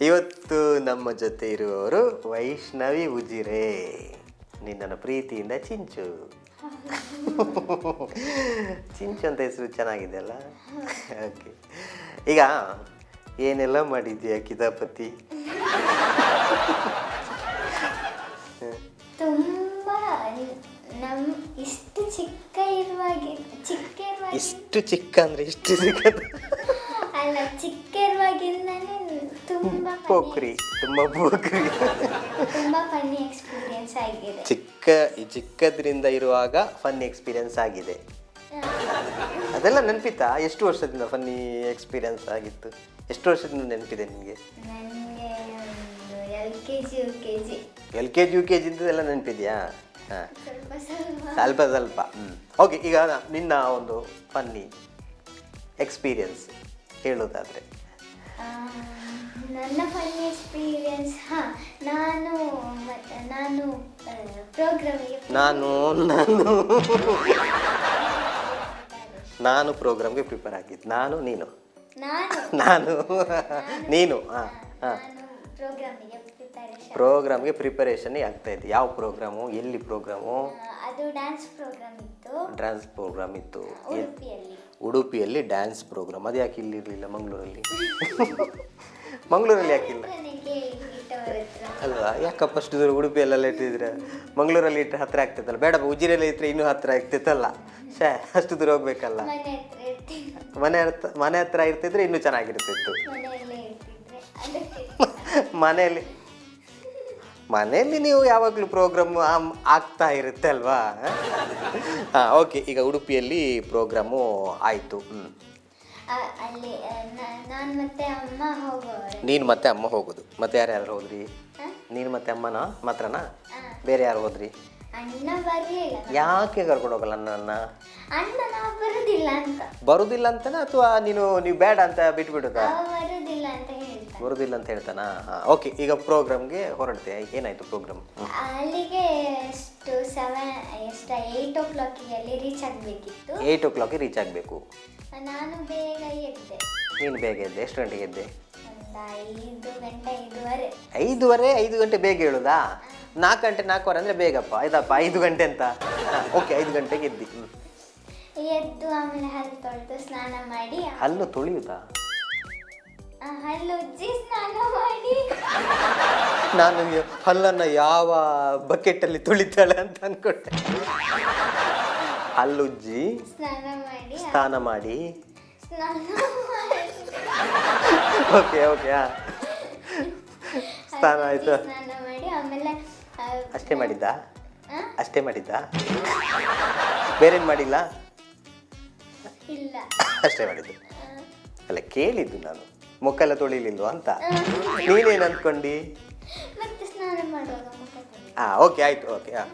ಇವತ್ತು ನಮ್ಮ ಜೊತೆ ಇರುವವರು ವೈಷ್ಣವಿ ಉಜಿರೆ. ನಿನ್ನ ಪ್ರೀತಿಯಿಂದ ಚಿಂಚು. ಚಿಂಚು ಅಂತ ಹೆಸರು ಚೆನ್ನಾಗಿದೆ ಅಲ್ಲ ಓಕೆ ಈಗ ಏನೆಲ್ಲ ಮಾಡಿದ್ಯಾ ಕಿತಾಪತಿ? ತುಂಬ ನಮ್ ಇಷ್ಟು ಚಿಕ್ಕ ಅಂದ್ರೆ ಚಿಕ್ಕ ಇಷ್ಟು ಚಿಕ್ಕ ಅಂದ್ರೆ ಇಷ್ಟು ಸಿಕ್ಕದು ಅಲ್ಲ ಚಿಕ್ಕ ಇರುವಾಗಿಂದನೇ ಪೋಖ್ರಿ ತುಂಬ ಪೋಖ್ರಿ. ತುಂಬ ಫನ್ನಿ ಎಕ್ಸ್ಪೀರಿಯನ್ಸ್ ಆಗಿದೆ. ಚಿಕ್ಕ ಚಿಕ್ಕದ್ರಿಂದ ಇರುವಾಗ ಫನ್ನಿ ಎಕ್ಸ್ಪೀರಿಯನ್ಸ್ ಆಗಿದೆ. ಅದೆಲ್ಲ ನೆನಪಿತಾ ಎಷ್ಟು ವರ್ಷದಿಂದ ಫನ್ನಿ ಎಕ್ಸ್ಪೀರಿಯನ್ಸ್ ಆಗಿತ್ತು? ಎಷ್ಟು ವರ್ಷದಿಂದ ನೆನಪಿದೆ ನಿಮಗೆ? ನನಗೆ ಒಂದು L K G U K G L K G U K ಜಿಂದ ಎಲ್ಲ ನೆನಪಿದೆಯಾ? ಹಾಂ. ಸ್ವಲ್ಪ ಸ್ವಲ್ಪ. ಸ್ವಲ್ಪ ಸ್ವಲ್ಪ ಹ್ಞೂ ಓಕೆ ಈಗ ನಿನ್ನ ಒಂದು ಫನ್ನಿ ಎಕ್ಸ್ಪೀರಿಯನ್ಸ್ ಹೇಳೋದಾದರೆ. ಆ, ನನ್ನ ಫನ್ನಿ ಎಕ್ಸ್ಪೀರಿಯನ್ಸ್ ಹಾ ನಾನು ಮತ್ತು ನಾನು ಪ್ರೋಗ್ರಾಮಿಗೆ ನಾನು ನಾನು. ನಾನು ಪ್ರೋಗ್ರಾಮ್ಗೆ ಪ್ರಿಪೇರ್ ಆಗಿದ್ದು ನಾನು ನೀನು? ನಾನು? ನಾನು. ನೀನು? ಹಾಂ ಹಾಂ ಪ್ರೋಗ್ರಾಮಿಗೆ ಪ್ರಿಪರೇಷನ್ ಪ್ರೋಗ್ರಾಮ್ಗೆ ಪ್ರಿಪರೇಷನ್ ಆಗ್ತಾ ಇದ್ದೆ. ಯಾವ ಪ್ರೋಗ್ರಾಮು ಎಲ್ಲಿ ಪ್ರೋಗ್ರಾಮು ಅದು ಡ್ಯಾನ್ಸ್ ಪ್ರೋಗ್ರಾಮ್ ಇತ್ತು. ಡ್ಯಾನ್ಸ್ ಪ್ರೋಗ್ರಾಮ್ ಇತ್ತು. ಉಡುಪಿಯಲ್ಲಿ. ಉಡುಪಿಯಲ್ಲಿ ಡ್ಯಾನ್ಸ್ ಪ್ರೋಗ್ರಾಮ್ ಅದು ಯಾಕೆ ಇಲ್ಲಿ ಇರಲಿಲ್ಲ ಮಂಗಳೂರಲ್ಲಿ? ಮಂಗಳೂರಲ್ಲಿ ಯಾಕಿಲ್ಲ ಅಲ್ವಾ? ಯಾಕಪ್ಪ ಅಷ್ಟು ದೂರ ಉಡುಪಿಯಲ್ಲೆಲ್ಲ ಇಟ್ಟಿದ್ರೆ ಮಂಗಳೂರಲ್ಲಿ ಇಟ್ಟರೆ ಹತ್ತಿರ ಆಗ್ತೈತಲ್ಲ. ಬೇಡಪ್ಪ, ಉಜಿರೆಯಲ್ಲಿ ಇಟ್ಟರೆ ಇನ್ನೂ ಹತ್ತಿರ ಆಗ್ತಿತ್ತಲ್ಲ ಶೇ ಅಷ್ಟು ದೂರ ಹೋಗ್ಬೇಕಲ್ಲ. ಮನೆ ಹತ್ರ ಮನೆ ಹತ್ರ ಇರ್ತಿದ್ರೆ ಇನ್ನೂ ಚೆನ್ನಾಗಿರ್ತಿತ್ತು. ಮನೆಯಲ್ಲಿ ಮನೆಯಲ್ಲಿ ನೀವು ಯಾವಾಗಲೂ ಪ್ರೋಗ್ರಾಮ್ ಆಗ್ತಾ ಇರುತ್ತೆ ಅಲ್ವಾ? ಹಾಂ ಓಕೆ ಈಗ ಉಡುಪಿಯಲ್ಲಿ ಪ್ರೋಗ್ರಾಮು ಆಯಿತು. ಹ್ಞೂ ಅಲ್ಲಿ ನಾನು ಮತ್ತೆ ಅಮ್ಮ ಹೋಗೋರು. ನೀನು ಮತ್ತೆ ಅಮ್ಮ ಹೋಗೋದು. ಮತ್ತೆ ಯಾರು ಹೋದ್ರಿ? ಹ? ನೀನು ಮತ್ತೆ ಅಮ್ಮನ? ಮಾತ್ರನಾ? ಬೇರೆ ಯಾರು ಹೋದ್ರಿ? ಅಣ್ಣ ಬರಲಿಲ್ಲ. ಯಾಕೆ ಕರ್ಕೊಂಡು ಹೋಗಲ್ಲ ನನ್ನ ಅಣ್ಣ ನಾವು ಬರುದಿಲ್ಲ ಅಂತ. ಬರುದಿಲ್ಲ ಅಂತನಾ? ಅಥವಾ ನೀನು ನೀವು ಬೇಡ ಅಂತ ಬಿಟ್ಬಿಡುತ್ತಾ ಅವ ಬರುದಿಲ್ಲ ಅಂತ ಹೇಳ್ತಾನೆ ಬರುದಿಲ್ಲ ಅಂತ ಹೇಳ್ತಾನಾ? ಹಾಂ ಓಕೆ ಈಗ ಪ್ರೋಗ್ರಾಮ್ಗೆ ಹೊರಡ್ತೆ. ಏನಾಯ್ತು ಪ್ರೋಗ್ರಾಮ್ ಅಲ್ಲಿಗೆ ಎಷ್ಟು ಸೆವೆನ್ ಎಷ್ಟು ಏಯ್ಟ್ ಓ ಕ್ಲಾಕಿಗೆ ರೀಚ್ ಆಗಬೇಕಿತ್ತು. ಏಯ್ಟ್ ಓ ಕ್ಲಾಕಿಗೆ ರೀಚ್ ಆಗಬೇಕು. ನಾನು ಬೇಗ ಎದ್ದೆ. ನೀನು ಬೇಗ ಎದ್ದೆ? ಎಷ್ಟು ಗಂಟೆಗೆ ಎದ್ದೆ? ಒಂದು ಐದು ಗಂಟೆ ಐದುವರೆ. ಐದುವರೆ ಐದು ಗಂಟೆ ಬೇಗ ಹೇಳುದಾ? ನಾಲ್ಕು ಗಂಟೆ ನಾಲ್ಕುವರೆ ಅಂದರೆ ಬೇಗಪ್ಪ. ಆಯ್ತಪ್ಪ ಐದು ಗಂಟೆ ಅಂತ. ಓಕೆ ಐದು ಗಂಟೆಗೆ ಎದ್ದಿ. ಎದ್ದು ಆಮೇಲೆ ಹಲ್ಲು ತೊಳೆದು ಸ್ನಾನ ಮಾಡಿ ಹಲ್ಲು ತೊಳೆಯುತ್ತಾ ಸ್ನಾನ ಮಾಡಿ. ನಾನು ಹಲ್ಲನ್ನ ಹಲ್ಲನ್ನು ಯಾವ ಬಕೆಟಲ್ಲಿ ತುಳಿತಾಳೆ ಅಂತ ಅನ್ಕೊಂಡೆ ಹಲ್ಲುಜ್ಜಿ ಸ್ನಾನ ಮಾಡಿ. ಸ್ನಾನ ಮಾಡಿ. ಸ್ನಾನ ಮಾಡಿ ಓಕೆ ಓಕೆ ಹಾಂ. ಸ್ನಾನ ಆಯ್ತು. ಸ್ನಾನ ಮಾಡಿ ಆಮೇಲೆ ಆ, ಅಷ್ಟೇ ಮಾಡಿದ್ದ? ಆ? ಅಷ್ಟೇ ಮಾಡಿದ್ದ? ಬೇರೇನು ಮಾಡಿಲ್ಲ? ಇಲ್ಲ. ಅಷ್ಟೇ ಮಾಡಿದ್ದು. ಅಲ್ಲ ಕೇಳಿದ್ದು ನಾನು. ಮುಖ ಎಲ್ಲ ತೊಳಿಲಿಲ್ವಾ ಅಂತ. ನೀನೇನು ಅಂದ್ಕೊಂಡಿ? ಮತ್ತೆ ಸ್ನಾನ ಮಾಡುವಾಗ ಮುಖ ತೊಳೆದು. ಹಾಂ ಓಕೆ ಆಯಿತು ಓಕೆ ಹಾಂ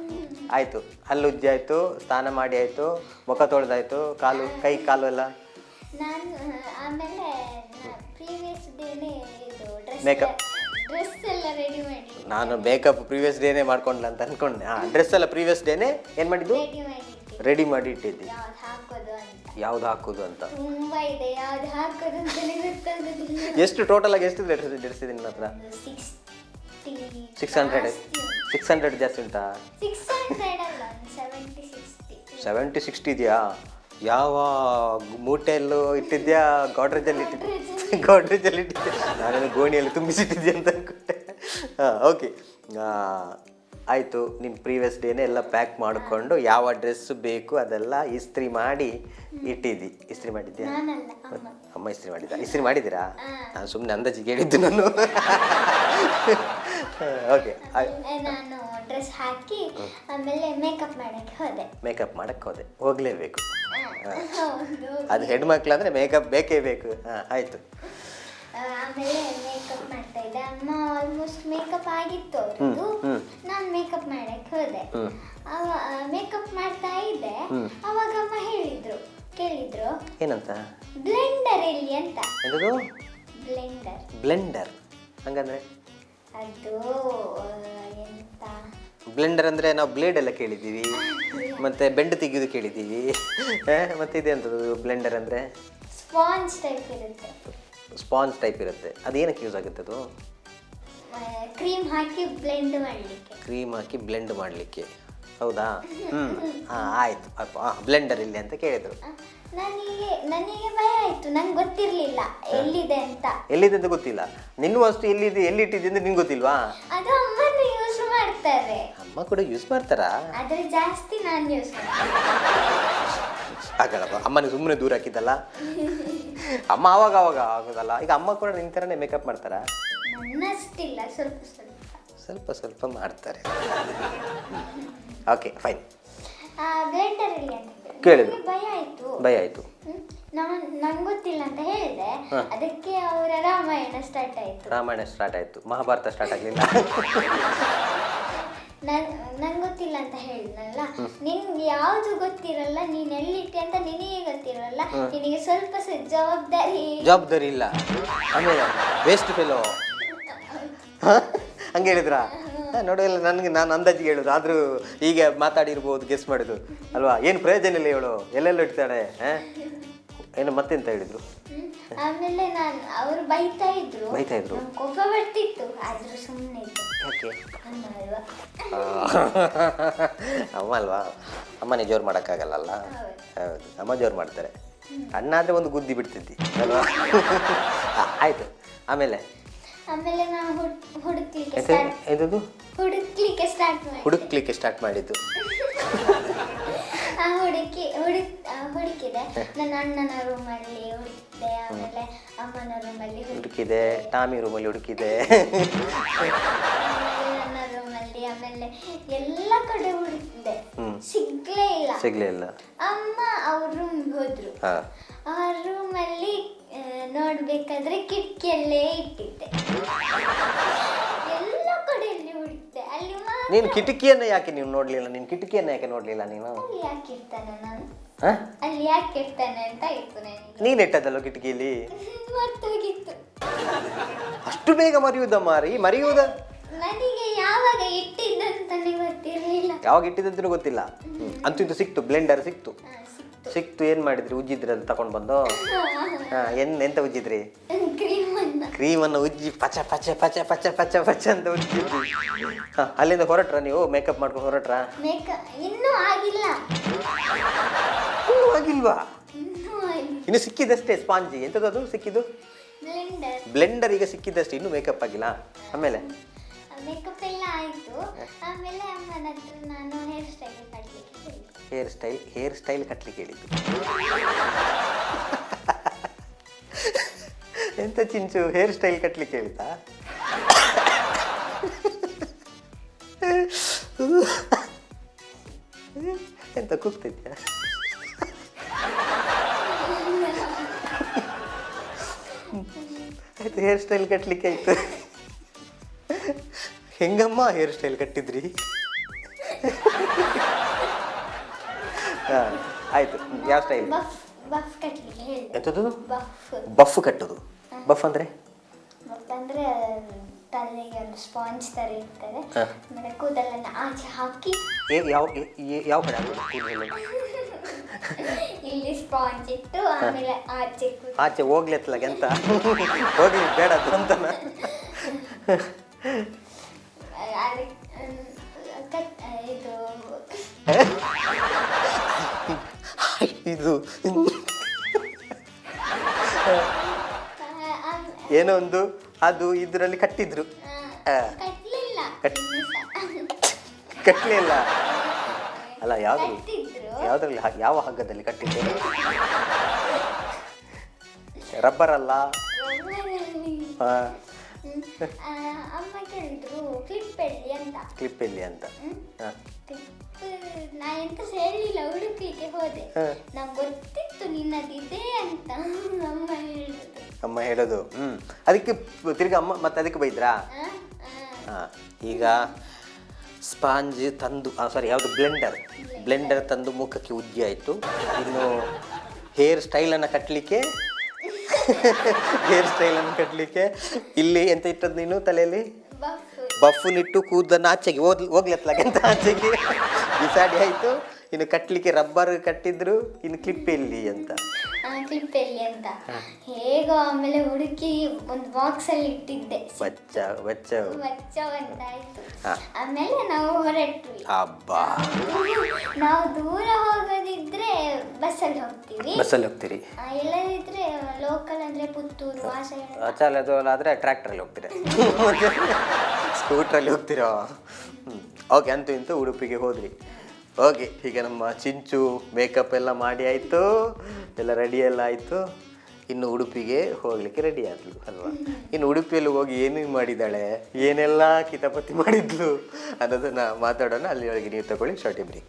ಆಯಿತು. ಹಲ್ಲುಜ್ಜಿ ಆಯಿತು ಸ್ನಾನ ಮಾಡಿ ಆಯಿತು ಮುಖ ತೊಳೆದಾಯ್ತು ಕಾಲು ಕೈ ಕಾಲು ಎಲ್ಲ? ನಾನು ಆ, ಆಮೇಲೆ ಪ್ರೀವಿಯಸ್ ಡೇನೇ ಇದು ಡ್ರೆಸ್ Makeup. ಡ್ರೆಸ್ ಎಲ್ಲ ರೆಡಿ ಮಾಡಿ ನಾನು ಮೇಕಪ್ ಪ್ರೀವಿಯಸ್ ಡೇನೇ ಮಾಡ್ಕೊಂಡ್ಲ ಅಂತ ಅನ್ಕೊಂಡೆ. ಹಾಂ ಡ್ರೆಸ್ ಎಲ್ಲ ಪ್ರೀವಿಯಸ್ ಡೇನೇ ಏನು ಮಾಡಿದ್ದು? ರೆಡಿ ಮಾಡಿದ್ದೆ. ರೆಡಿ ಮಾಡಿ ಇಟ್ಟಿದ್ದಿ ಯಾವ್ದು ಹಾಕೋದು ಅಂತ. ಯಾವ್ದು ಹಾಕೋದು ಅಂತ? ತುಂಬಾ ಇದೆ ಯಾವ್ದು ಹಾಕೋದು ಅಂತಾನೆ ಗೊತ್ತಾಗೋದಿಲ್ಲ ಎಷ್ಟು ಟೋಟಲ್ ಆಗಿ ಎಷ್ಟು ಡ್ರೆಸ್ ಡ್ರೆಸ್ ನಿನ್ನ ಹತ್ರ? Sixty six hundred six hundred ಜಾಸ್ತಿ ಉಂಟಾ? ಸಿಕ್ಸ್ ಹಂಡ್ರೆಡ್ ಅಲ್ಲ ಒಂದು ಸೆವೆಂಟಿ ಸಿಕ್ಸ್ಟಿ ಸೆವೆಂಟಿ ಸಿಕ್ಸ್ಟಿ ಇದೆಯಾ? ಯಾವ ಮೂಟೆಯಲ್ಲೂ ಇಟ್ಟಿದ್ಯಾ? ಗೋಡ್ರೇಜಲ್ಲಿ ಇಟ್ಟಿದ್ದೆ ಗೋಡ್ರೇಜಲ್ಲಿ ಇಟ್ಟಿದ್ದೆ ನಾನು ಗೋಣಿಯಲ್ಲಿ ತುಂಬಿಸಿಟ್ಟಿದ್ದೆ ಅಂತ ಅನ್ಕೊಂಡೆ. ಹಾಂ ಓಕೆ ಆಯಿತು ನಿಮ್ಮ ಪ್ರೀವಿಯಸ್ ಡೇನೇ ಎಲ್ಲ ಪ್ಯಾಕ್ ಮಾಡಿಕೊಂಡು ಯಾವ ಡ್ರೆಸ್ ಬೇಕು ಅದೆಲ್ಲ ಇಸ್ತ್ರಿ ಮಾಡಿ ಇಟ್ಟಿದ್ದಿ. ಇಸ್ತ್ರಿ ಮಾಡಿದ್ಯಾ? ಅಮ್ಮ. ಇಸ್ತ್ರಿ ಮಾಡಿದ್ದ. ಇಸ್ತ್ರಿ ಮಾಡಿದ್ದೀರಾ. ನಾನು ಸುಮ್ಮನೆ ಅಂದಾಜಿಗೆ ಹೇಳಿದ್ದು ನಾನು. ಓಕೆ ನಾನು ಡ್ರೆಸ್ ಹಾಕಿ ಆಮೇಲೆ ಮೇಕಪ್ ಮಾಡಕ್ಕೆ ಹೋದೆ. ಮೇಕಪ್ ಮಾಡಕ್ಕೆ ಹೋದೆ. ಹೋಗಲೇಬೇಕು. ಅದು ಹೆಣ್ಮಕ್ಳು ಅದು ಹೆಣ್ಮಕ್ಳಂದ್ರೆ ಮೇಕಪ್ ಬೇಕೇ ಬೇಕು. ಹಾಂ ಆಯಿತು. ಆಮೇಲೆ ಮೇಕಪ್ ಮಾಡ್ತಾ ಇದ್ದೆ. ಅಮ್ಮ ಆಲ್ಮೋಸ್ಟ್ ಮೇಕಪ್ ಆಗಿತ್ತು ಅವ್ರದ್ದು. ನಾನು ಮೇಕಪ್ ಮಾಡಕ್ಕೆ ಹೋದೆ. ಮೇಕಪ್ ಮಾಡ್ತಾ ಇದ್ದೆ. ಅವಾಗ ಅಮ್ಮ ಹೇಳಿದ್ರು ಕೇಳಿದ್ರು ಏನಂತ? ಬ್ಲೆಂಡರ್ ಎಲ್ಲಿ ಅಂತ. ಬ್ಲೆಂಡರ್ ಬ್ಲೆಂಡರ್ ಹಂಗಂದ್ರೆ? ಅದು ಎಂತ? ಬ್ಲೆಂಡರ್ ಅಂದರೆ ನಾವು ಬ್ಲೇಡ್ ಎಲ್ಲ ಕೇಳಿದ್ದೀವಿ. ಮತ್ತು ಬೆಂಡ್ ತೆಗೆಯೋದು ಕೇಳಿದ್ದೀವಿ. ಮತ್ತೆ ಇದೆ ಅಂತದ್ದು ಬ್ಲೆಂಡರ್ ಅಂದರೆ? ಸ್ಪಾಂಜ್ ಟೈಪ್ ಇರುತ್ತೆ. ಸ್ಪಾಂಜ್ ಟೈಪ್ ಇರುತ್ತೆ. ಅದೇನಕ್ಕೆ ಯೂಸ್ ಆಗುತ್ತೆ ಅದು? ಕ್ರೀಮ್ ಹಾಕಿ ಬ್ಲೆಂಡ್ ಮಾಡಲಿಕ್ಕೆ. ಕ್ರೀಮ್ ಹಾಕಿ ಬ್ಲೆಂಡ್ ಮಾಡಲಿಕ್ಕೆ. ಹೌದಾ? ಹ್ಞೂ ಹಾಂ ಆಯಿತು. ಅಪ್ಪ ಬ್ಲೆಂಡರ್ ಇಲ್ಲಿ ಅಂತ ಕೇಳಿದರು. ನನಗೆ ನನಗೆ ಭಯ ಆಯಿತು. ನಂಗೆ ಗೊತ್ತಿರಲಿಲ್ಲ. ಎಲ್ಲಿದೆ ಅಂತ. ಎಲ್ಲಿದೆ ಅಂತ ಗೊತ್ತಿಲ್ಲ. ನಿನ್ನ ವಸ್ತು ಎಲ್ಲಿದೆ ಎಲ್ಲಿ ಇಟ್ಟಿದೆ ಅಂತ ನಿಂಗೆ ಗೊತ್ತಿಲ್ವಾ? ಅದು ಅಮ್ಮನೇ ಯೂಸ್ ಮಾಡ್ತಾರೆ. ಅಮ್ಮ ಕೂಡ ಯೂಸ್ ಮಾಡ್ತಾರಾ? ಆದ್ರೆ ಜಾಸ್ತಿ ನಾನು ಯೂಸ್ ಆಗಲ್ಲಪ್ಪ ಅಮ್ಮನ ಸುಮ್ಮನೆ ದೂರ ಹಾಕಿದ್ದಲ್ಲ? ಅಮ್ಮ ಅವಾಗ ಅವಾಗ ಆಗೋದಲ್ಲ? ಈಗ ಅಮ್ಮ ಕೂಡ ನಿನ್ನ ಥರನೇ ಮೇಕಪ್ ಮಾಡ್ತಾರಾ? ನನ್ನಷ್ಟಿಲ್ಲ ಸ್ವಲ್ಪ ಸ್ವಲ್ಪ. ಸ್ವಲ್ಪ ಸ್ವಲ್ಪ ಮಾಡ್ತಾರೆ. ಓಕೆ ಫೈನ್ ಬ್ಲೆಂಡರ್ ಇಲ್ಲಿ ಅಂತ ಕೇಳಿದ್ರು. ಭಯ ಆಯ್ತು. ಭಯ ಆಯಿತು. ನಂಗೆ ಗೊತ್ತಿಲ್ಲ ಅಂತ ಹೇಳಿದೆ. ಅದಕ್ಕೆ ಅವರ ರಾಮಾಯಣ ಸ್ಟಾರ್ಟ್ ಆಯ್ತು. ರಾಮಾಯಣ ಸ್ಟಾರ್ಟ್ ಆಯಿತು. ಮಹಾಭಾರತ ಸ್ಟಾರ್ಟ್ ಆಗಲಿಲ್ಲ. ನನ್ ನಂಗೆ ಗೊತ್ತಿಲ್ಲ ಅಂತ ಹೇಳಿದ್ನಲ್ಲ? ನಿನ್ಗೆ ಯಾವುದು ಗೊತ್ತಿರಲ್ಲ ನೀನ್ ಎಲ್ಲಿಟ್ಟೆ ಅಂತ ನಿನಗೆ ಗೊತ್ತಿರಲ್ಲ. ನಿನಗೆ ಸ್ವಲ್ಪ ಸ ಜವಾಬ್ದಾರಿ ಜವಾಬ್ದಾರಿ ಇಲ್ಲ. ಆಮೇಲೆ ವೇಸ್ಟ್ ಫೆಲೋ ಹಂಗೆ ಹೇಳಿದ್ರಾ? ನೋಡಿಲ್ಲ ನನಗೆ ನಾನು ಅಂದಾಜಿಗೆ ಹೇಳೋದು. ಆದರೂ ಈಗ ಮಾತಾಡಿರ್ಬೋದು ಗೆಸ್ ಮಾಡೋದು. ಅಲ್ವಾ? ಏನು ಪ್ರಯೋಜನ ಇಲ್ಲ ಹೇಳು ಎಲ್ಲೆಲ್ಲ ಇಡ್ತಾಳೆ ಏನು ಮತ್ತೆಂತ ಹೇಳಿದ್ರು. ಆಮೇಲೆ ನಾನು ಅವರು ಬೈತಾ ಇದ್ರು. ಬೈತಾ ಇದ್ರು? ಕೋಪ ಬರ್ತಿತ್ತು ಆದ್ರೂ ಸುಮ್ಮನೆ ಯಾಕೆ ಅಮ್ಮ ಅಲ್ವಾ ಅಮ್ಮ ಅಲ್ವಾ? ಅಮ್ಮನೇ ಜೋರು ಮಾಡೋಕ್ಕಾಗಲ್ಲಲ್ಲ? ಹೌದು. ಹೌದು ಅಮ್ಮ ಜೋರು ಮಾಡ್ತಾರೆ. ಅಣ್ಣ ಆದರೆ ಒಂದು ಗುದ್ದಿ ಬಿಡ್ತಿದ್ದಿ ಅಲ್ವಾ? ಆಯಿತು ಆಯ್ತು. ಆಮೇಲೆ? ಆಮೇಲೆ ನಾವು ಹುಡ್ ಹುಡುಕ್ಲಿಕ್ಕೆ ಹುಡುಕ್ಲಿಕ್ಕೆ ಸ್ಟಾರ್ಟ್ ಹುಡುಕ್ಲಿಕ್ಕೆ ಸ್ಟಾರ್ಟ್ ಮಾಡಿದ್ದು. ಆ ಹುಡುಕಿ ಹುಡುಕ್ ಆ, ಹುಡುಕಿದೆ. ನನ್ನ ಅಣ್ಣನ ರೂಮಲ್ಲಿ ಹುಡುಕಿದೆ ಆಮೇಲೆ ಅಮ್ಮನ ರೂಮಲ್ಲಿ ಹುಡುಕಿದೆ ಟಾಮಿ ರೂಮಲ್ಲಿ ಹುಡುಕಿದೆ. ಆಮೇಲೆ ಎಲ್ಲ ಕಡೆ ಹುಡುಕಿದೆ ಸಿಗ್ಲೇ ಇಲ್ಲ. ಸಿಗ್ಲೇ ಇಲ್ಲ. ಅಮ್ಮ ಅವ್ರ ರೂಮ್ ಹೋದ್ರು. ಆ ಆ ರೂಮಲ್ಲಿ ನೋಡ್ಬೇಕಾದ್ರೆ ಕಿಟಕಿಯಲ್ಲೇ ಇಟ್ಟಿದ್ದೆ. ಎಲ್ಲ ಕಡೆಯಲ್ಲಿ ಹುಡುಕಿದೆ ಅಲ್ಲಿ ಮಾತ್ರ ನೀನು ಕಿಟಕಿಯನ್ನು ಯಾಕೆ ನೀವು ನೋಡ್ಲಿಲ್ಲ? ನೀನು ಕಿಟಕಿಯನ್ನ ಯಾಕೆ ನೋಡ್ಲಿಲ್ಲ ನೀನು? ಅಲ್ಲಿ ಯಾಕೆ ಇರ್ತಾನೆ ನಾನು? ಹಾಂ? ಅಲ್ಲಿ ಯಾಕೆ ಇರ್ತಾನೆ ಅಂತ ಇತ್ತು ನನಗೆ. ನೀನು ಇಟ್ಟದಲ್ಲ ಕಿಟಕಿಲಿ? ಮರ್ತೋಗಿತ್ತು. ಅಷ್ಟು ಬೇಗ ಮರೆಯುವುದ ಮಾರಿ? ಮರೆಯುವುದ? ನನಗೆ ಯಾವಾಗ ಇಟ್ಟಿದ್ದಂತಾನೆ ಗೊತ್ತಿರಲಿಲ್ಲ. ಯಾವಾಗ ಗೊತ್ತಿಲ್ಲ. ಅಂತೂ ಇದು ಸಿಕ್ತು ಬ್ಲೆಂಡರ್ ಸಿಕ್ತು. ಸಿಕ್ತು. ಏನು ಮಾಡಿದ್ರಿ? ಉಜ್ಜಿದ್ರಿ ಅದು ತಗೊಂಡು ಬಂದು? ಹಾಂ ಎನ್ ಎಂತ ಉಜ್ಜಿದ್ರಿ? ಕ್ರೀಮ್ ಅನ್ನ. ಕ್ರೀಮನ್ನು ಉಜ್ಜಿ ಪಚ ಪಚ ಪಚ ಪಚ ಪಚ ಪಚ ಅಂತ ಉಜ್ಜಿ ಹಾಂ ಅಲ್ಲಿಂದ ಹೊರಟ್ರ ನೀವು? ಮೇಕಪ್ ಮಾಡ್ಕೊಂಡು ಹೊರಟ್ರ? ಇನ್ನೂ ಆಗಿಲ್ಲ. ಆಗಿಲ್ವಾ? ಇನ್ನೂ ಸಿಕ್ಕಿದಷ್ಟೇ ಸ್ಪಾಂಜಿ. ಎಂಥದ್ದು ಸಿಕ್ಕಿದ್ದು? ಬ್ಲೆಂಡರ್ ಬ್ಲೆಂಡರ್ ಈಗ ಸಿಕ್ಕಿದಷ್ಟೇ ಇನ್ನೂ ಮೇಕಪ್ ಆಗಿಲ್ಲ. ಆಮೇಲೆ? ಮೇಕಪ್ ಎಲ್ಲ ಆಯಿತು. ಆಮೇಲೆ ಅಮ್ಮನ ಹತ್ರ ನಾನು ಹೇರ್ ಸ್ಟೈಲ್ ಕಟ್ಟಲಿಕ್ಕೆ ಹೇಳಿದೆ ಹೇರ್ ಸ್ಟೈಲ್ ಹೇರ್ ಸ್ಟೈಲ್ ಕಟ್ಲಿಕ್ಕೆ ಹೇಳಿದ್ದು. ಎಂತ ಚಿಂಚು ಹೇರ್ ಸ್ಟೈಲ್ ಕಟ್ಟಲಿಕ್ಕೆ ಹೇಳ್ತಾ ಎಂತ ಕೂಗ್ತಿದ್ಯಾ? ಆಯ್ತು ಹೇರ್ ಸ್ಟೈಲ್ ಕಟ್ಟಲಿಕ್ಕೆ ಆಯ್ತು. ಹೆಂಗಮ್ಮ ಹೇರ್ ಸ್ಟೈಲ್ ಕಟ್ಟಿದ್ರಿ? ಹಾಂ ಆಯ್ತು. ಯಾವ ಸ್ಟೈಲ್ ಬಫ್ ಬಫ್ ಕಟ್ಲಿಕ್ಕೆ ಹೇಳಿದೆ ಎಂಥದ್ದು ಬಫ್ ಬಫ್ ಕಟ್ಟೋದು. ಬಫ್ ಅಂದರೆ? ಮತ್ತಂದ್ರೆ ತಲೆಗೆ ಒಂದು ಸ್ಪಾಂಜ್ ತರ ಇರ್ತದೆ. ಹ. ಆಮೇಲೆ ಕೂದಲನ್ನ ಆಚೆ ಹಾಕಿ. ಯಾವ ಏ- ಏ- ಯಾವ ಕಡೆ ಕೂದಲು? ಇಲ್ಲಿ ಸ್ಪಾಂಜ್ ಇಟ್ಟು ಆಮೇಲೆ ಆಚೆ ಕೂದಲು. ಆಚೆ ಹೋಗ್ಲೆತ್ಲಾಗೆ ಅಂತ. ಹೋಗ್ಲಿ ಬೇಡ ಅಂತನ. ಇದು ಇದು ಏನೋ ಒಂದು ಅದು ಇದರಲ್ಲಿ ಕಟ್ಟಿದ್ರು. ಕಟ್ಲಿಲ್ಲ. ಅಲ್ಲ ಯಾವ್ದು ಯಾವುದ್ರಲ್ಲಿ ಯಾವ ಹಗ್ಗದಲ್ಲಿ ಕಟ್ಟಿದ್ರು ರಬ್ಬರ್ ಅಲ್ಲ? ರಬ್ಬರಲ್ಲಿ. ಹಾ, ಅಮ್ಮ ಕೇಳಿದ್ರು ಕ್ಲಿಪ್ ಎಲ್ಲಿ ಅಂತ. ಕ್ಲಿಪ್ ಎಲ್ಲಿ ಅಂತ? ನಾ ಎಂತ ಹೇಳಿಲ್ಲ ಹುಡುಕ್ಲಿಕ್ಕೆ ಹೋದೆ. ನಂಗೆ ಗೊತ್ತಿತ್ತು ನಿನ್ನದಿದೆ ಅಂತ ಅಮ್ಮ ಹೇಳಿದ್ರು ಅಮ್ಮ ಹೇಳೋದು. ಹ್ಮ್. ಅದಕ್ಕೆ ತಿರ್ಗಿ ಅಮ್ಮ ಮತ್ತೆ ಅದಕ್ಕೆ ಬೈದ್ರಾ? ಈಗ ಸ್ಪಾಂಜ್ ತಂದು ಸಾರಿ ಯಾವುದು ಬ್ಲೆಂಡರ್. ಬ್ಲೆಂಡರ್. ತಂದು ಮುಖಕ್ಕೆ ಉಜ್ಜಿ ಆಯಿತು. ಇನ್ನು ಹೇರ್ ಸ್ಟೈಲನ್ನು ಕಟ್ಟಲಿಕ್ಕೆ ಹೇರ್ ಸ್ಟೈಲನ್ನು ಕಟ್ಟಲಿಕ್ಕೆ ಇಲ್ಲಿ ಎಂತ ಇಟ್ಟದ್ದು ನೀನು ತಲೆಯಲ್ಲಿ? ಬಫ್ ಬಫ್ನಿಟ್ಟು ಕೂದಲನ್ನು ಆಚೆಗೆ ಹೋಗ್ಲಿ ಹೋಗ್ಲತ್ಲಾಗೆ ಅಂತ ಆಚೆಗೆ. ಬಿಸಾಡಿ ಆಯಿತು. ಇನ್ನು ಕಟ್ಟಲಿಕ್ಕೆ ರಬ್ಬರ್ ಕಟ್ಟಿದ್ರು ಇನ್ನು ಕ್ಲಿಪ್ ಎಲ್ಲಿ ಅಂತ? ಕ್ಲಿಪ್ಪಲ್ಲಿ ಅಂತ? ಹೇಗೋ ಆಮೇಲೆ ಹುಡುಕಿ ಒಂದು ಬಾಕ್ಸ್ ಅಲ್ಲಿ ಇಟ್ಟಿದ್ದೆ. ಬಚ್ಚ ಬಚ್ಚ ಬಚ್ಚ ಅಂತ ಆಯ್ತು ಆಮೇಲೆ ನಾವು ಹೊರಟ್ವಿ. ಅಬ್ಬಾ ನಾವು ದೂರ ಹೋಗೋದಿದ್ರೆ ಬಸ್ಸಲ್ಲಿ ಹೋಗ್ತೀವಿ. ಬಸ್ಸಲ್ಲಿ ಹೋಗ್ತೀರಿ. ಇಲ್ಲದಿದ್ರೆ ಲೋಕಲ್ ಅಂದ್ರೆ ಪುತ್ತೂರು ಆದರೆ ಟ್ರ್ಯಾಕ್ಟ್ರಲ್ಲಿ ಹೋಗ್ತೀರಾ. ಸ್ಕೂಟ್ರಲ್ಲಿ ಹೋಗ್ತೀರಾ? ಓಕೆ ಅಂತೂ ಇಂತೂ ಉಡುಪಿಗೆ ಹೋದ್ರಿ. ಓಕೆ ಈಗ ನಮ್ಮ ಚಿಂಚು ಮೇಕಪ್ ಎಲ್ಲ ಮಾಡಿ ಆಯಿತು. ಎಲ್ಲ ರೆಡಿ ಎಲ್ಲ ಆಯಿತು. ಇನ್ನು ಉಡುಪಿಗೆ ಹೋಗ್ಲಿಕ್ಕೆ ರೆಡಿ ಆದ್ಲು ಅಲ್ವಾ? ಇನ್ನು ಉಡುಪಿಯಲ್ಲಿ ಹೋಗಿ ಏನೇನು ಮಾಡಿದ್ದಾಳೆ? ಏನೆಲ್ಲ ಕಿತಾಪತಿ ಮಾಡಿದ್ಲು? ಅನ್ನೋದನ್ನ ಮಾತಾಡೋಣ. ಅಲ್ಲಿಯೊಳಗೆ ನೀವು ತಗೊಳ್ಳಿ ಶಾರ್ಟ್ ಬ್ರೇಕ್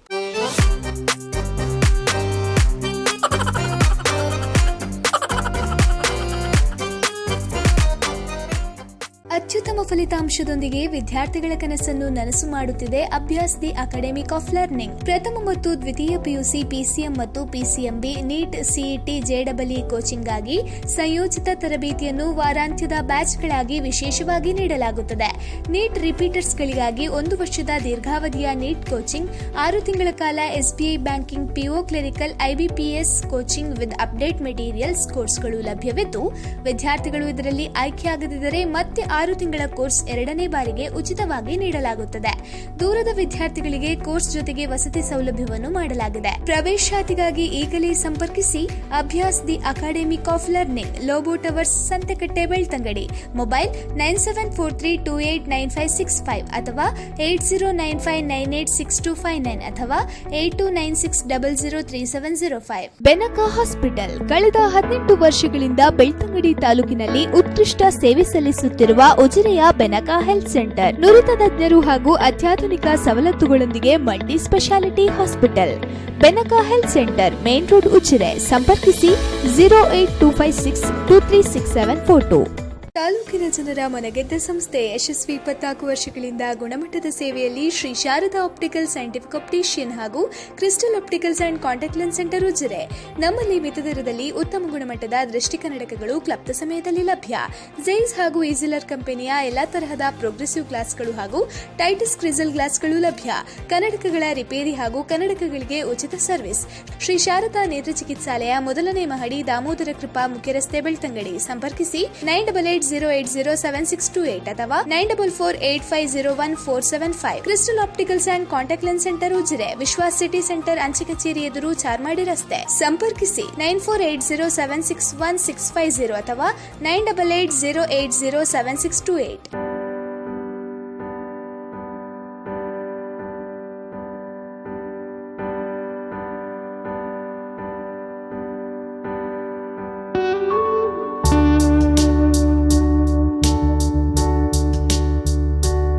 ಫಲಿತಾಂಶದೊಂದಿಗೆ ವಿದ್ಯಾರ್ಥಿಗಳ ಕನಸನ್ನು ನನಸು ಮಾಡುತ್ತಿದೆ Abhyas the academic of learning. ಪ್ರಥಮ ಮತ್ತು ದ್ವಿತೀಯ ಪಿಯುಸಿ, ಪಿಸಿಎಂ ಮತ್ತು ಪಿಸಿಎಂಬಿ ನೀಟ್ ಸಿಇಟಿ ಜೆಡಬ್ಲಿ ಕೋಚಿಂಗ್ ಆಗಿ ಸಂಯೋಜಿತ ತರಬೇತಿಯನ್ನು ವಾರಾಂತ್ಯದ ಬ್ಯಾಚ್ಗಳಾಗಿ ವಿಶೇಷವಾಗಿ ನೀಡಲಾಗುತ್ತದೆ. ನೀಟ್ ರಿಪೀಟರ್ಸ್ಗಳಿಗಾಗಿ ಒಂದು ವರ್ಷದ ದೀರ್ಘಾವಧಿಯ ನೀಟ್ ಕೋಚಿಂಗ್, ಆರು ತಿಂಗಳ ಕಾಲ SBI banking PO clerical IBPS coaching with update materials ಕೋರ್ಸ್ಗಳು ಲಭ್ಯವಿದ್ದು, ವಿದ್ಯಾರ್ಥಿಗಳು ಇದರಲ್ಲಿ ಆಯ್ಕೆಯಾಗದಿದ್ದರೆ ಮತ್ತೆ ಆರು ತಿಂಗಳ ಕೋರ್ಸ್ ಎರಡನೇ ಬಾರಿಗೆ ಉಚಿತವಾಗಿ ನೀಡಲಾಗುತ್ತದೆ. ದೂರದ ವಿದ್ಯಾರ್ಥಿಗಳಿಗೆ ಕೋರ್ಸ್ ಜೊತೆಗೆ ವಸತಿ ಸೌಲಭ್ಯವನ್ನು ಮಾಡಲಾಗಿದೆ. ಪ್ರವೇಶಾತಿಗಾಗಿ ಈಗಲೇ ಸಂಪರ್ಕಿಸಿ Abhyas the academic of learning, Lobo towers, Santhekatte, Belthangady. Mobile nine seven four three two eight nine five six five ಅಥವಾ eight zero nine five nine eight six two five nine ಅಥವಾ eight two nine six double zero three seven zero five. Benaka hospital, ಕಳೆದ ಹದಿನೆಂಟು ವರ್ಷಗಳಿಂದ ಬೆಳ್ತಂಗಡಿ ತಾಲೂಕಿನಲ್ಲಿ ಉತ್ಕೃಷ್ಟ ಸೇವೆ ಸಲ್ಲಿಸುತ್ತಿರುವ ಉಜಿರೆಯ Benaka health centre. ನುರಿತ ತಜ್ಞರು ಹಾಗೂ ಅತ್ಯಾಧುನಿಕ ಸವಲತ್ತುಗಳೊಂದಿಗೆ multi speciality hospital. Benaka health centre, main road Ujire ಸಂಪರ್ಕಿಸಿ, zero eight two five six two three six seven four two. ತಾಲೂಕಿನ ಜನರ ಮನಗೆದ್ದ ಸಂಸ್ಥೆ ಯಶಸ್ವಿ ಇಪ್ಪತ್ನಾಲ್ಕು ವರ್ಷಗಳಿಂದ ಗುಣಮಟ್ಟದ ಸೇವೆಯಲ್ಲಿ Shri Sharada optical scientific optician ಹಾಗೂ crystal opticals and contact lens centre Ujire ನಮ್ಮಲ್ಲಿ ಮಿತ ದರದಲ್ಲಿ ಉತ್ತಮ ಗುಣಮಟ್ಟದ ದೃಷ್ಟಿ ಕನ್ನಡಕಗಳು ಸಮಯದಲ್ಲಿ ಲಭ್ಯ. ಜೈಸ್ ಹಾಗೂ ಈಜಿಲರ್ ಕಂಪನಿಯ ಎಲ್ಲಾ ತರಹದ ಪ್ರೋಗ್ರೆಸಿವ್ ಗ್ಲಾಸ್ಗಳು ಹಾಗೂ ಟೈಟಸ್ ಕ್ರಿಸಲ್ ಗ್ಲಾಸ್ಗಳು ಲಭ್ಯ. ಕನ್ನಡಕಗಳ ರಿಪೇರಿ ಹಾಗೂ ಕನ್ನಡಕಗಳಿಗೆ ಉಚಿತ ಸರ್ವಿಸ್. ಶ್ರೀ ಶಾರದಾ ನೇತ್ರ ಚಿಕಿತ್ಸಾಲಯ ಮೊದಲನೇ ಮಹಡಿ ದಾಮೋದರ ಕೃಪಾ ಮುಖ್ಯ ರಸ್ತೆ ಬೆಳ್ತಂಗಡಿ. ಸಂಪರ್ಕಿಸಿ nine double eight zero eight zero seven six two eight ಅಥವಾ nine double four eight five zero one four seven five. Crystal opticals and contact lens centre Ujire Vishwas city centre ಅಂಚೆ ಕಚೇರಿ ಎದುರು ಚಾರ್ಮಾಡಿ ರಸ್ತೆ. ಸಂಪರ್ಕಿಸಿ nine four eight zero seven six one six five zero ಅಥವಾ nine double eight zero eight zero seven six two eight.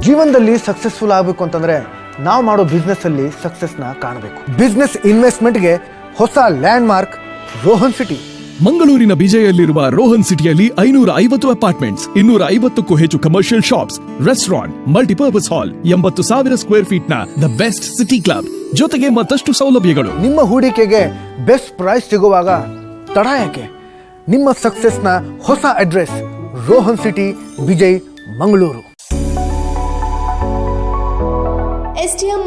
ಜೀವನದಲ್ಲಿ successful ಆಗಬೇಕು ಅಂತಂದ್ರೆ ನಾವು ಮಾಡೋ ಬಿಸ್ನೆಸ್ ಅಲ್ಲಿ ಸಕ್ಸಸ್ನ ಕಾಣಬೇಕು. ಬಿಸ್ನೆಸ್ ಇನ್ವೆಸ್ಟ್ಮೆಂಟ್ಗೆ ಹೊಸ ಲ್ಯಾಂಡ್ ಮಾರ್ಕ್ ರೋಹನ್ ಸಿಟಿ ಮಂಗಳೂರಿನ ಬಿಜೆಯಲ್ಲಿರುವ ರೋಹನ್ ಸಿಟಿಯಲ್ಲಿ ಐನೂರ ಐವತ್ತು ಅಪಾರ್ಟ್ಮೆಂಟ್ಸ್ ಇನ್ನೂರ ಐವತ್ತಕ್ಕೂ ಹೆಚ್ಚು commercial shops restaurant multipurpose hall ಎಂಬತ್ತು ಸಾವಿರ ಸ್ಕ್ವೇರ್ ಫೀಟ್ನ ದ ಬೆಸ್ಟ್ ಸಿಟಿ ಕ್ಲಬ್ ಜೊತೆಗೆ ಮತ್ತಷ್ಟು ಸೌಲಭ್ಯಗಳು. ನಿಮ್ಮ ಹೂಡಿಕೆಗೆ ಬೆಸ್ಟ್ ಪ್ರೈಸ್ ಸಿಗುವಾಗ ತಡ ಯಾಕೆ? ನಿಮ್ಮ ಸಕ್ಸಸ್ನ ಹೊಸ address Rohan city Vijay Mangaluru STM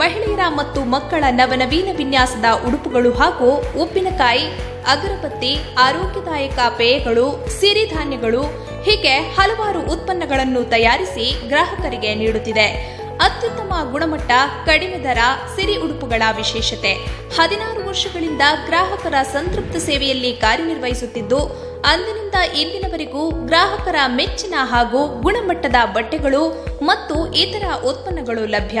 ಮಹಿಳೆಯರ ಮತ್ತು ಮಕ್ಕಳ ನವನವೀನ ವಿನ್ಯಾಸದ ಉಡುಪುಗಳು ಹಾಗೂ ಉಪ್ಪಿನಕಾಯಿ, ಅಗರಬತ್ತಿ, ಆರೋಗ್ಯದಾಯಕ ಪೇಯಗಳು ಸಿರಿಧಾನ್ಯಗಳು ಹೀಗೆ ಹಲವಾರು ಉತ್ಪನ್ನಗಳನ್ನು ತಯಾರಿಸಿ ಗ್ರಾಹಕರಿಗೆ ನೀಡುತ್ತಿದೆ. ಅತ್ಯುತ್ತಮ ಗುಣಮಟ್ಟ, ಕಡಿಮೆ ದರ, ಸಿರಿ ಉಡುಪುಗಳ ವಿಶೇಷತೆ. ಹದಿನಾರು ವರ್ಷಗಳಿಂದ ಗ್ರಾಹಕರ ಸಂತೃಪ್ತ ಸೇವೆಯಲ್ಲಿ ಕಾರ್ಯನಿರ್ವಹಿಸುತ್ತಿದ್ದು, ಅಂದಿನಿಂದ ಇಂದಿನವರೆಗೂ ಗ್ರಾಹಕರ ಮೆಚ್ಚಿನ ಹಾಗೂ ಗುಣಮಟ್ಟದ ಬಟ್ಟೆಗಳು ಮತ್ತು ಇತರ ಉತ್ಪನ್ನಗಳು ಲಭ್ಯ.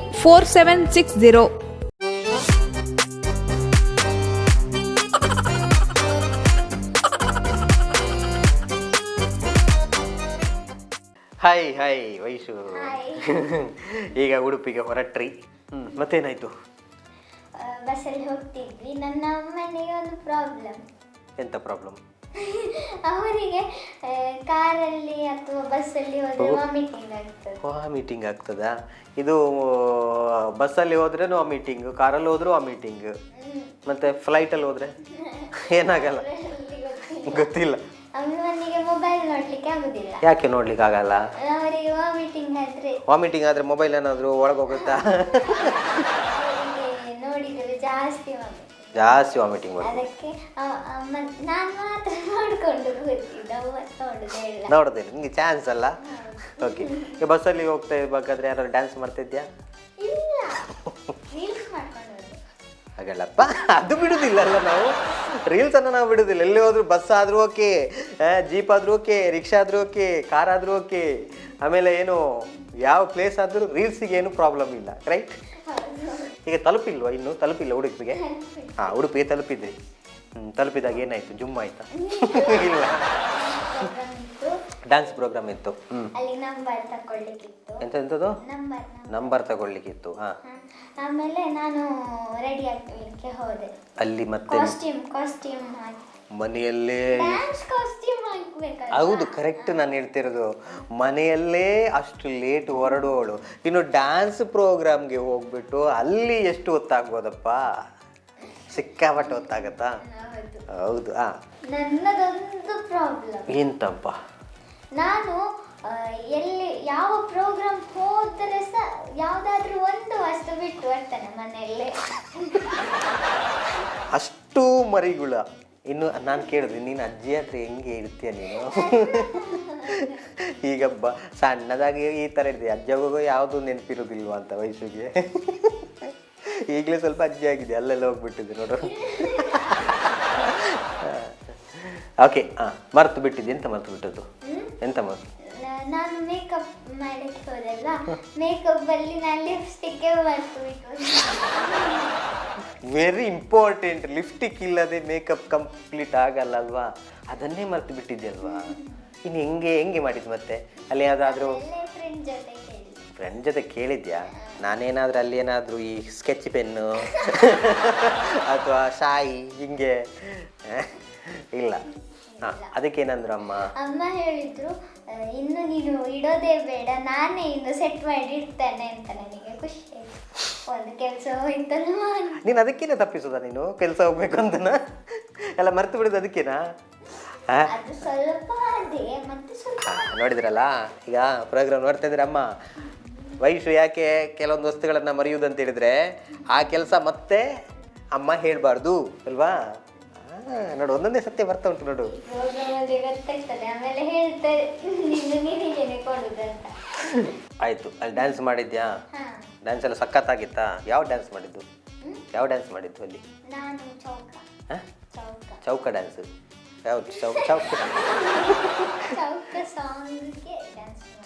four seven six zero hi hi Vaishu hi. ಈಗ ಉಡುಪಿಗೆ ಹೊರಟ್ರಿ. ಹ್ಮ್ ಮತ್ತೇನಾಯ್ತು? ಬಸ್ಸಲ್ಲಿ ಹೋಗ್ತಿದ್ವಿ. ನನ್ನ ಅಮ್ಮನಿಗೆ ಒಂದು ಪ್ರಾಬ್ಲಮ್ ಎಂತ ಪ್ರಾಬ್ಲಮ್ ಅವರಿಗೆ ಕಾರಲ್ಲಿ ಅಥವಾ ಬಸ್ಸಲ್ಲಿ ಹೋದ್ರೆ ವಾಮಿಟಿಂಗ್ ಆಗ್ತದೆ? ವಾಮಿಟಿಂಗ್ ಆಗ್ತದಾ? ಇದು ಬಸ್ಸಲ್ಲಿ ಹೋದ್ರೆ ಆ ಮೀಟಿಂಗ್ ಕಾರಲ್ಲಿ ಹೋದ್ರೂ ಆ ಮೀಟಿಂಗ್ ಮತ್ತೆ ಫ್ಲೈಟಲ್ಲಿ ಹೋದ್ರೆ? ಏನಾಗಲ್ಲ. ಗೊತ್ತಿಲ್ಲ. ಅಮ್ಮನಿಗೆ ಮೊಬೈಲ್ ನೋಡ್ಲಿಕ್ಕೆ ಆಗುದಿಲ್ಲ. ಯಾಕೆ ನೋಡ್ಲಿಕ್ಕೆ ಆಗಲ್ಲ? ಅವರಿಗೆ ವಾಮಿಟಿಂಗ್ ಆದ್ರೆ. ವಾಮಿಟಿಂಗ್ ಆದ್ರೆ ಮೊಬೈಲ್ ಏನಾದರೂ ಒಳಗೋಗುತ್ತಾ ನೋಡಿದರೆ ಜಾಸ್ತಿ ವಾಮಿಟ್ ಜಾಸ್ತಿ ವಾಮಿಟಿಂಗ್ ಬರ್ತದೆ. ಅದಕ್ಕೆ ನಾನು ಮಾತ್ರ ನೋಡ್ಕೊಂಡು ಕೂತಿದ್ದೆ ಅಮ್ಮ ನೋಡುದೇ ಇಲ್ಲ. ನೋಡೋದಿಲ್ಲ ನಿಂಗೆ ಚಾನ್ಸ್ ಅಲ್ಲ? ಓಕೆ ಈಗ ಬಸ್ಸಲ್ಲಿ ಹೋಗ್ತಾ ಇರ್ಬೇಕಾದ್ರೆ ಯಾರಾದ್ರು ಡ್ಯಾನ್ಸ್ ಮಾಡ್ತಿದ್ಯಾ? ಹಾಗಲ್ಲಪ್ಪ ಅದು ಬಿಡುದಿಲ್ಲಲ್ಲ ನಾವು. ರೀಲ್ಸ್ ಅನ್ನ ನಾವು ಬಿಡುದಿಲ್ಲ. ಎಲ್ಲಿ ಹೋದ್ರು ಬಸ್ ಆದ್ರೂ ಓಕೆ ಜೀಪ್ ಆದ್ರೂ ಓಕೆ ರಿಕ್ಷಾ ಆದ್ರೂ ಓಕೆ ಕಾರ್ ಆದ್ರೂ ಓಕೆ ಆಮೇಲೆ ಏನು ಯಾವ ಪ್ಲೇಸ್ ಆದ್ರೂ ರೀಲ್ಸಿಗೆ ಏನು ಪ್ರಾಬ್ಲಮ್ ಇಲ್ಲ ರೈಟ್ ಈಗ ತಲುಪಿಲ್ವಾ ಇನ್ನು? ತಲುಪಿಲ್ಲ ಉಡುಪಿಗೆ? ಹಾಂ ಉಡುಪಿಗೆ ತಲುಪಿದ್ರಿ ಹ್ಮ್ ತಲುಪಿದಾಗ ಏನಾಯ್ತು? ಜುಮ್ ಆಯ್ತಾ? ಇಲ್ಲ. ಡ್ಯಾನ್ಸ್ ಪ್ರೋಗ್ರಾಮ್ ಇತ್ತು. ಹ್ಮ್. ಅಲ್ಲಿ ನಂಬರ್ ಎಂತ ಎಂಥದ್ದು ನಂಬರ್ ನಂಬರ್. ತಗೊಳ್ಲಿಕ್ಕಿತ್ತು ಹಾ. ಆಮೇಲೆ ನಾನು ರೆಡಿ ಆಗ್ಲಿಕ್ಕೆ ಹೋದೆ. ಅಲ್ಲಿ ಮತ್ತೆ? ಕಾಸ್ಟ್ಯೂಮ್ ಕಾಸ್ಟ್ಯೂಮ್ ಹಾಕಿ. ಮನೆಯಲ್ಲೇ ಹೌದು ಕರೆಕ್ಟ್ ನಾನು ಹೇಳ್ತಿರೋದು. ಮನೆಯಲ್ಲೇ ಅಷ್ಟು ಲೇಟ್ ಹೊರಡೋಳು. ಇನ್ನು ಡ್ಯಾನ್ಸ್ ಪ್ರೋಗ್ರಾಮ್ಗೆ ಹೋಗ್ಬಿಟ್ಟು ಅಲ್ಲಿ ಎಷ್ಟು ಹೊತ್ತಾಗ್ಬೋದಪ್ಪ? ಸಿಕ್ಕಾಪಟ್ಟೆ ಹೊತ್ತಾಗತ್ತಾ? ಹೌದು. ಹೌದು ಆ. ನನ್ನದೊಂದು ಪ್ರಾಬ್ಲಮ್ ಎಂತಪ್ಪ? ನಾನು ಎಲ್ಲಿ ಯಾವ ಪ್ರೋಗ್ರಾಮ್ ಹೋದರೆ ಸಹ ಯಾವುದಾದ್ರೂ ಒಂದು ವಸ್ತು ಬಿಟ್ಟು ಬರ್ತೇನೆ ಮನೆಯಲ್ಲೇ. ಅಷ್ಟು ಮರಿಗುಳ. ಇನ್ನು ನಾನು ಕೇಳಿದ್ರಿ ನೀನು ಅಜ್ಜಿ ಹತ್ರ ಹೆಂಗೆ ಇರ್ತೀಯ ನೀನು? ಈಗ ಬ ಸಣ್ಣದಾಗಿ ಈ ಥರ ಇರ್ತೀಯ ಅಜ್ಜಗೂ ಯಾವುದು ನೆನಪಿರೋದಿಲ್ವ ಅಂತ ವಯಸ್ಸಿಗೆ? ಈಗಲೇ ಸ್ವಲ್ಪ ಅಜ್ಜಿ ಆಗಿದೆ ಅಲ್ಲೆಲ್ಲ ಹೋಗ್ಬಿಟ್ಟಿದೆ ನೋಡು. ಓಕೆ ಹಾಂ ಮರೆತು ಬಿಟ್ಟಿದ್ದೆ ಎಂತ ಮರೆತು ಬಿಟ್ಟದ್ದು? ಎಂತ ಮರೆತು? ನಾನು ಮೇಕಪ್ ಮಾಡಕ್ಕೆ ಹೋದಲ್ಲ ಮೇಕಪ್ ಅಲ್ಲಿ ನಾನು ಲಿಪ್ಸ್ಟಿಕ್ ಮರ್ತು ಬಿಟ್ಟು ವೆರಿ ಇಂಪಾರ್ಟೆಂಟ್ ಲಿಫ್ಟಿಕ್ ಇಲ್ಲದೆ ಮೇಕಪ್ ಕಂಪ್ಲೀಟ್ ಆಗಲ್ಲ ಅಲ್ವಾ ಅದನ್ನೇ ಮರ್ತು ಬಿಟ್ಟಿದ್ದೆ ಅಲ್ವಾ ಇನ್ನು ಹೆಂಗೆ ಹೆಂಗೆ ಮಾಡಿದ್ದು ಮತ್ತೆ? ಅಲ್ಲಿ ಯಾವುದಾದ್ರೂ? ಫ್ರೆಂಡ್ ಜೊತೆ ಕೇಳಿದ್ಯಾ? ನಾನೇನಾದರೂ ಅಲ್ಲಿ ಏನಾದರೂ ಈ ಸ್ಕೆಚ್ ಪೆನ್ನು ಅಥವಾ ಶಾಯಿ ಹಿಂಗೆ? ಇಲ್ಲ. ಹಾಂ ಅದಕ್ಕೇನಂದ್ರು ಅಮ್ಮ? ಅಮ್ಮ ಹೇಳಿದ್ರು ಇನ್ನು ನೀನು ಇಡೋದೇ ಬೇಡ ನಾನೇ ಇನ್ನು ಸೆಟ್ ಮಾಡಿ ಇಡ್ತೇನೆ ಅಂತ ನನಗೆ ಖುಷಿ ಆಯ್ತು. ಒಂದು ಕೆಲಸ ಹೋಯ್ತಲ್ಲ ನೀನು ಅದಕ್ಕೇನೆ ತಪ್ಪಿಸೋದ ನೀನು? ಕೆಲಸ ಹೋಗ್ಬೇಕು ಅಂತನಾ? ಎಲ್ಲ ಮರ್ತು ಬಿಡೋದು ಅದಕ್ಕೇನಾ? ಅದು ಸ್ವಲ್ಪ ಅದೇ ಮತ್ತೆ ಸ್ವಲ್ಪ. ನೋಡಿದ್ರಲ್ಲ ಈಗ ಪ್ರೋಗ್ರಾಮ್ ನೋಡ್ತಾ ಇದ್ರೆ ಅಮ್ಮ? ವಯಸ್ಸು ಯಾಕೆ ಕೆಲವೊಂದು ವಸ್ತುಗಳನ್ನು ಮರೆಯುವುದಂತ ಹೇಳಿದ್ರೆ ಆ ಕೆಲಸ ಮತ್ತೆ ಅಮ್ಮ ಹೇಳಬಾರ್ದು ಅಲ್ವಾ? ನೋಡು ಒಂದೊಂದೇ ಸತ್ಯ ಬರ್ತಾ ಉಂಟು ನೋಡು. ಆಯ್ತು ಅಲ್ಲಿ ಡ್ಯಾನ್ಸ್ ಮಾಡಿದ್ಯಾ? ಡ್ಯಾನ್ಸ್ ಎಲ್ಲ ಸಖತ್ತಾಗಿತ್ತಾ? ಯಾವ ಡ್ಯಾನ್ಸ್ ಮಾಡಿದ್ದು? ಯಾವ ಡ್ಯಾನ್ಸ್ ಮಾಡಿದ್ದು ಅಲ್ಲಿ? ಚೌಕ. ಹಾಂ? ಚೌಕ. ಚೌಕ ಡ್ಯಾನ್ಸ್ ಯಾವ್ದು ಚೌಕ ಚೌಕ? ಚೌಕ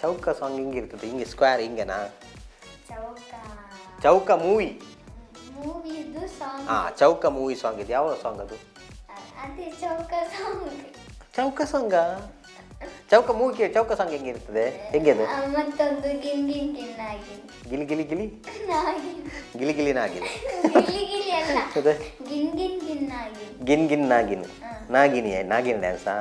ಇರ್ತದೆ ಸಾಂಗ್ ಹಿಂಗಿರ್ತದೆ ಹಿಂಗೆ ಸ್ಕ್ವೇರ್ ಹಿಂಗೆನಾ? ಚೌಕ. ಮೂವಿ ಹಾಂ ಚೌಕ ಮೂವಿ ಸಾಂಗ್ ಇದು. ಯಾವ ಸಾಂಗ್ ಅದು? ಅದೇ ಚೌಕ ಸಾಂಗ್ ಚೌಕ ಸಾಂಗ ಚೌಕ ಮೂವಿ ಚೌಕ ಸಾಂಗ್ ಹೆಂಗಿರ್ತದೆ ಹೆಂಗೆ ಅದು? ಮತ್ತೊಂದು ಗಿನ್ ಗಿನ್ ಗಿನ್ನಾಗಿ ಗಿಲಿ ಗಿಲಿ ಗಿಲಿ? ನಾಗಿ ಗಿಲಿ ಗಿಲಿನ ಆಗಿದೆ ಗಿಲಿ ಗಿಲಿ ಅಲ್ಲ. ಅದೇ. ಗಿನ್ ಗಿನ್ ಗಿನ್ನಾಗಿ ಗಿನ್ ಗಿನ್ ನಾಗಿನ್. ನಾಗಿನಿ ನಾಗಿನ ಡ್ಯಾನ್ಸಾ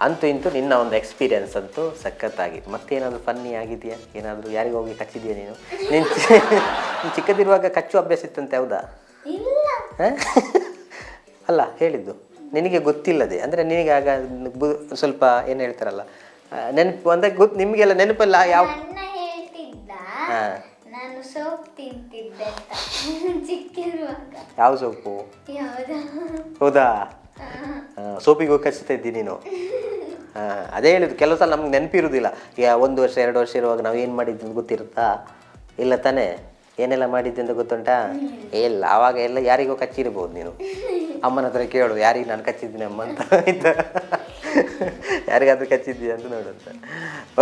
ಅಂತೂ ಇಂತೂ ನಿನ್ನ ಒಂದು ಎಕ್ಸ್ಪೀರಿಯನ್ಸ್ ಅಂತೂ ಸಖತ್ತಾಗಿತ್ತು ಮತ್ತೇನಾದರೂ ಫನ್ನಿ ಆಗಿದೆಯಾ? ಏನಾದರೂ ಯಾರಿಗೆ ಹೋಗಿ ಕಚ್ಚಿದ್ಯಾ ನೀನು? ನೀನು ಚಿಕ್ಕದಿರುವಾಗ ಕಚ್ಚು ಅಭ್ಯಾಸ ಇತ್ತಂತೆ ಹೌದಾ? ಅಲ್ಲ ಹೇಳಿದ್ದು. ನಿನಗೆ ಗೊತ್ತಿಲ್ಲದೆ ಅಂದರೆ ನಿನಗೆ ಆಗ ಬು- ಸ್ವಲ್ಪ ಏನು ಹೇಳ್ತಾರಲ್ಲ ನೆನಪು ಅಂದರೆ ಗೊತ್ತು ನಿಮಗೆಲ್ಲ ನೆನಪಲ್ಲ ಯಾವ ಅಣ್ಣ ನಾನು ಸೋಪ್ ತಿಂತಿದ್ದೆ ಅಂತ. ಚಿಕ್ಕಿರುವಾಗ. ಯಾವ ಸೋಪು? ಯಾವ್ದು? ಹೌದಾ? ಸೋಪಿಗೆ ಹೋಗಿ ಕಚ್ತಾ ಇದ್ದಿ ನೀನು? ಹಾಂ ಅದೇ ಹೇಳಿದ್ದು ಕೆಲವು ಸಲ ನಮ್ಗೆ ನೆನಪಿರುವುದಿಲ್ಲ ಈಗ ಒಂದು ವರ್ಷ ಎರಡು ವರ್ಷ ಇರುವಾಗ ನಾವು ಏನು ಮಾಡಿದ್ದು ಗೊತ್ತಿರುತ್ತಾ? ಇಲ್ಲ ತಾನೇ? ಏನೆಲ್ಲ ಮಾಡಿದ್ದೆ ಅಂತ ಗೊತ್ತುಂಟಾ? ಇಲ್ಲ ಆವಾಗ ಎಲ್ಲ ಯಾರಿಗೋ ಕಚ್ಚಿರ್ಬೋದು ನೀನು. ಅಮ್ಮನ ಹತ್ರ ಕೇಳು ಯಾರಿಗೆ ನಾನು ಕಚ್ಚಿದ್ದೀನಿ ಅಮ್ಮ ಅಂತ ಆಯ್ತಾ? ಯಾರಿಗಾದ್ರೂ ಕಚ್ಚಿದ್ದೀಯ ಅಂತ ನೋಡುವಂತ.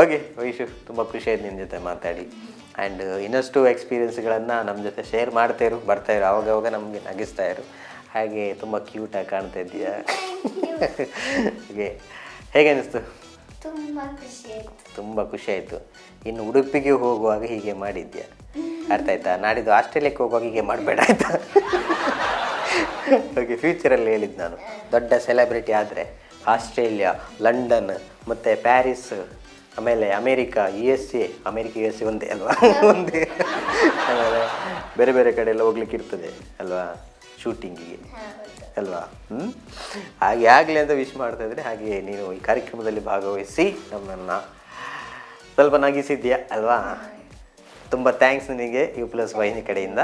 ಓಕೆ ವೈಶು ತುಂಬ ಖುಷಿ ಆಯ್ತು ನಿನ್ನ ಜೊತೆ ಮಾತಾಡಿ. ಆ್ಯಂಡ್ ಇನ್ನಷ್ಟು ಎಕ್ಸ್ಪೀರಿಯೆನ್ಸ್ಗಳನ್ನು ನಮ್ಮ ಜೊತೆ ಶೇರ್ ಮಾಡ್ತಾ ಇರು ಬರ್ತಾ ಇರು. ಅವಾಗ ಅವಾಗ ನಮಗೆ ನಗಿಸ್ತಾ ಇರು. ಹಾಗೆ ತುಂಬ ಕ್ಯೂಟಾಗಿ ಕಾಣ್ತಾ ಇದ್ದೀಯಾ? ಹಾಗೆ ಹೇಗೆ ಅನ್ನಿಸ್ತು ತುಂಬ ಖುಷಿ ಆಯಿತು. ಇನ್ನು ಉಡುಪಿಗೆ ಹೋಗುವಾಗ ಹೀಗೆ ಮಾಡಿದ್ಯಾ ಅರ್ಥ ಆಯ್ತಾ? ನಾಡಿದ್ದು ಆಸ್ಟ್ರೇಲಿಯಾಕ್ಕೆ ಹೋಗುವಾಗ ಹೀಗೆ ಮಾಡಬೇಡ ಆಯ್ತಾ? ಓಕೆ ಫ್ಯೂಚರಲ್ಲಿ ಹೇಳಿದ್ದು ನಾನು. ದೊಡ್ಡ ಸೆಲೆಬ್ರಿಟಿ ಆದರೆ ಆಸ್ಟ್ರೇಲಿಯಾ, ಲಂಡನ್, ಮತ್ತು ಪ್ಯಾರಿಸ್, ಆಮೇಲೆ America U S A America U S A ಒಂದೇ ಅಲ್ವಾ? ಒಂದೇ. ಆಮೇಲೆ ಬೇರೆ ಬೇರೆ ಕಡೆ ಎಲ್ಲ ಹೋಗ್ಲಿಕ್ಕೆ ಇರ್ತದೆ ಅಲ್ವಾ? ಶೂಟಿಂಗಿಗೆ ಅಲ್ವಾ? ಹ್ಞೂ ಹಾಗೆ ಆಗಲಿ ಅಂತ ವಿಶ್ ಮಾಡ್ತಾ ಇದ್ರೆ ಹಾಗೆ ನೀನು ಈ ಕಾರ್ಯಕ್ರಮದಲ್ಲಿ ಭಾಗವಹಿಸಿ ನಮ್ಮನ್ನು ಸ್ವಲ್ಪ ನಗಿಸಿದ್ಯಾ ಅಲ್ವಾ? ತುಂಬ ಥ್ಯಾಂಕ್ಸ್ ನಿನಗೆ ಯು ಪ್ಲಸ್ ವಾಹಿನಿ ಕಡೆಯಿಂದ.